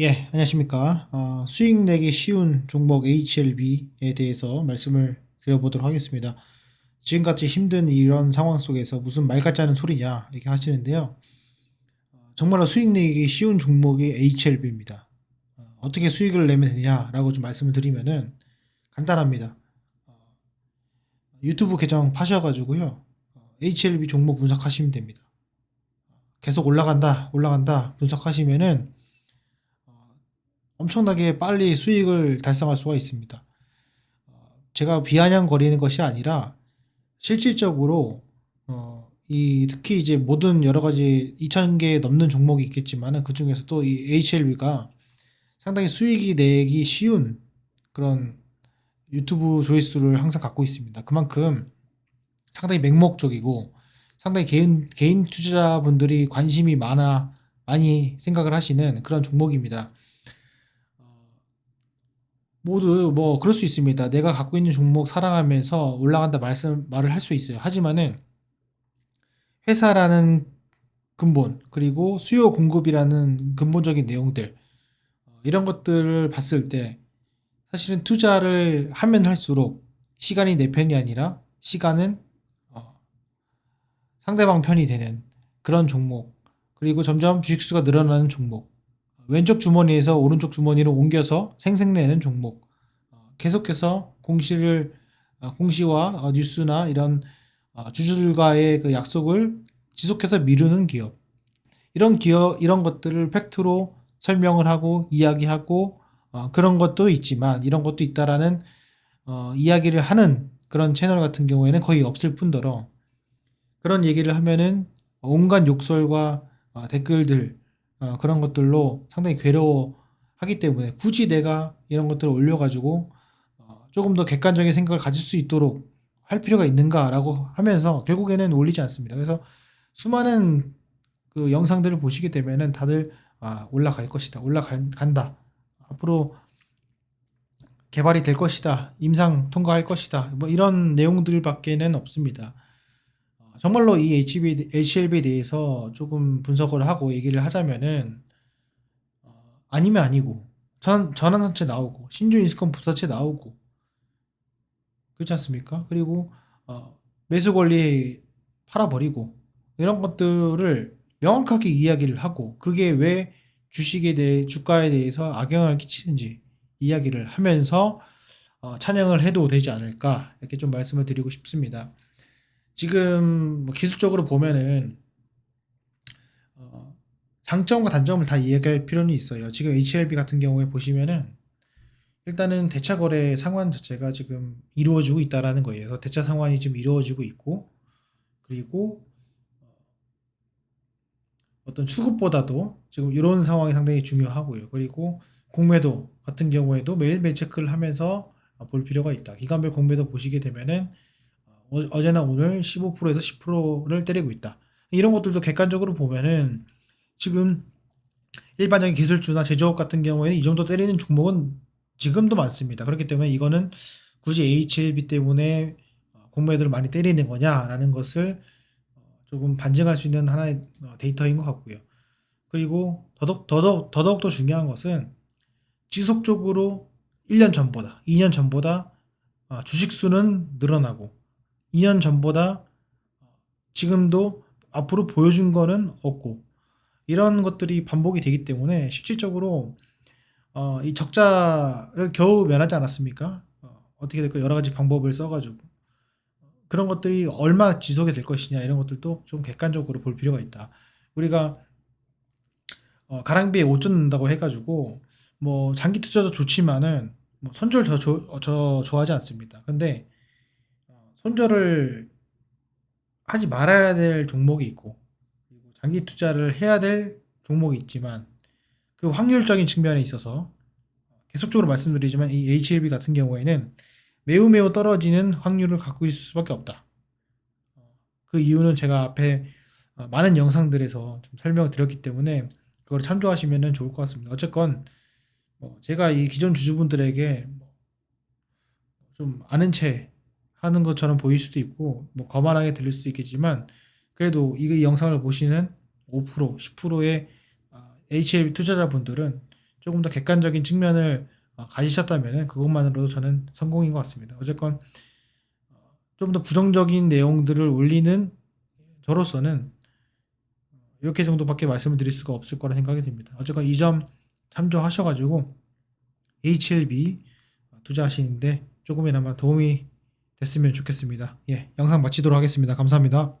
예, 안녕하십니까. 어, 수익 내기 쉬운 종목 HLB에 대해서 말씀을 드려보도록 하겠습니다. 지금같이 힘든 이런 상황 속에서 무슨 말 같지 않은 소리냐, 이렇게 하시는데요. 어, 정말로 수익 내기 쉬운 종목이 HLB입니다. 어, 떻게 수익을 내면 되냐라고 좀 말씀을 드리면은 간단합니다. 어, 유튜브 계정 파셔가지고요. 어, HLB 종목 분석하시면 됩니다. 계속 올라간다, 올라간다 분석하시면은 어, 엄청나게 빨리 수익을 달성할 수가 있습니다. 어, 제가 비아냥거리는 것이 아니라 실질적으로 어, 이 특히 이제 모든 여러 가지 2,000개 넘는 종목이 있겠지만은 그 중에서도 이 HLB가 상당히 수익이 내기 쉬운 그런 유튜브 조회수를 항상 갖고 있습니다. 그만큼 상당히 맹목적이고 상당히 개인 개인 투자자분들이 관심이 많아 많이 생각을 하시는 그런 종목입니다. 어, 모두 뭐 그럴 수 있습니다. 내가 갖고 있는 종목 사랑하면서 올라간다 말씀 말을 할 수 있어요. 하지만은 회사라는 근본 그리고 수요 공급이라는 근본적인 내용들 어, 이런 것들을 봤을 때 사실은 투자를 하면 할수록 시간이 내 편이 아니라 시간은 어, 상대방 편이 되는 그런 종목 그리고 점점 주식수가 늘어나는 종목 왼쪽 주머니에서 오른쪽 주머니로 옮겨서 생색내는 종목. 어, 계속해서 공시를 어, 공시와 어, 뉴스나 이런 어, 주주들과의 그 약속을 지속해서 미루는 기업. 이런 기업 이런 것들을 팩트로 설명을 하고 이야기하고 어, 그런 것도 있지만 이런 것도 있다라는 어, 이야기를 하는 그런 채널 같은 경우에는 거의 없을 뿐더러 그런 얘기를 하면은 온갖 욕설과 어, 댓글들 어, 그런 것들로 상당히 괴로워하기 때문에 굳이 내가 이런 것들을 올려가지고 어, 조금 더 객관적인 생각을 가질 수 있도록 할 필요가 있는가라고 하면서 결국에는 올리지 않습니다. 그래서 수많은 그 영상들을 보시게 되면은 다들 아, 올라갈 것이다, 올라간다. 앞으로 개발이 될 것이다, 임상 통과할 것이다. 뭐 이런 내용들밖에는 없습니다. 어, 정말로 이 HB, HLB에 대해서 조금 분석을 하고 얘기를 하자면은 어, 아니면 아니고 전, 전환사채 나오고 신주 인스컴 부사채 나오고 그렇지 않습니까? 그리고 어, 매수 권리 팔아버리고 이런 것들을 명확하게 이야기를 하고 그게 왜 주식에 대해 주가에 대해서 악영향을 끼치는지 이야기를 하면서 어, 찬양을 해도 되지 않을까 이렇게 좀 말씀을 드리고 싶습니다. 지금 뭐 기술적으로 보면은 어, 장점과 단점을 다 이야기할 필요는 있어요. 지금 HLB 같은 경우에 보시면은 일단은 대차 거래 상환 자체가 지금 이루어지고 있다라는 거예요. 그래서 대차 상환이 지금 이루어지고 있고 그리고 어떤 수급보다도 지금 이런 상황이 상당히 중요하고요. 그리고 공매도 같은 경우에도 매일매일 체크를 하면서 볼 필요가 있다. 기간별 공매도 보시게 되면은 어, 어제나 오늘 15%에서 10%를 때리고 있다. 이런 것들도 객관적으로 보면은 지금 일반적인 기술주나 제조업 같은 경우에는 이 정도 때리는 종목은 지금도 많습니다. 그렇기 때문에 이거는 굳이 HLB 때문에 공매도를 많이 때리는 거냐라는 것을 조금 반증할 수 있는 하나의 어, 데이터인 것 같고요. 그리고 더더욱, 더더욱, 더더욱 더 중요한 것은 지속적으로 1년 전보다, 2년 전보다 어, 주식 수는 늘어나고 2년 전보다 지금도 앞으로 보여준 거는 없고 이런 것들이 반복이 되기 때문에 실질적으로 어, 이 적자를 겨우 면하지 않았습니까? 어, 어떻게 될까 여러 가지 방법을 써가지고 그런 것들이 얼마나 지속이 될 것이냐 이런 것들도 좀 객관적으로 볼 필요가 있다. 우리가 어, 가랑비에 옷 젖는다고 해가지고 뭐 장기 투자도 좋지만은 뭐 손절 저, 저, 저 좋아하지 않습니다. 근데 어, 손절을 하지 말아야 될 종목이 있고 장기 투자를 해야 될 종목이 있지만 그 확률적인 측면에 있어서 계속적으로 말씀드리지만 이 HLB 같은 경우에는 매우 매우 떨어지는 확률을 갖고 있을 수밖에 없다. 그 이유는 제가 앞에 어, 많은 영상들에서 좀 설명을 드렸기 때문에 그걸 참조하시면 좋을 것 같습니다. 어쨌건 뭐 제가 이 기존 주주분들에게 뭐좀 아는 채 하는 것처럼 보일 수도 있고 뭐 거만하게 들릴 수도 있겠지만 그래도 이 영상을 보시는 5% 10%의 HLB 투자자분들은 조금 더 객관적인 측면을 어, 가지셨다면 그것만으로도 저는 성공인 것 같습니다. 어쨌건 좀 더 부정적인 내용들을 올리는 저로서는 이렇게 정도밖에 말씀을 드릴 수가 없을 거라 생각이 듭니다. 어쨌건 이 점 참조하셔가지고 HLB 투자하시는데 조금이나마 도움이 됐으면 좋겠습니다. 예, 영상 마치도록 하겠습니다. 감사합니다.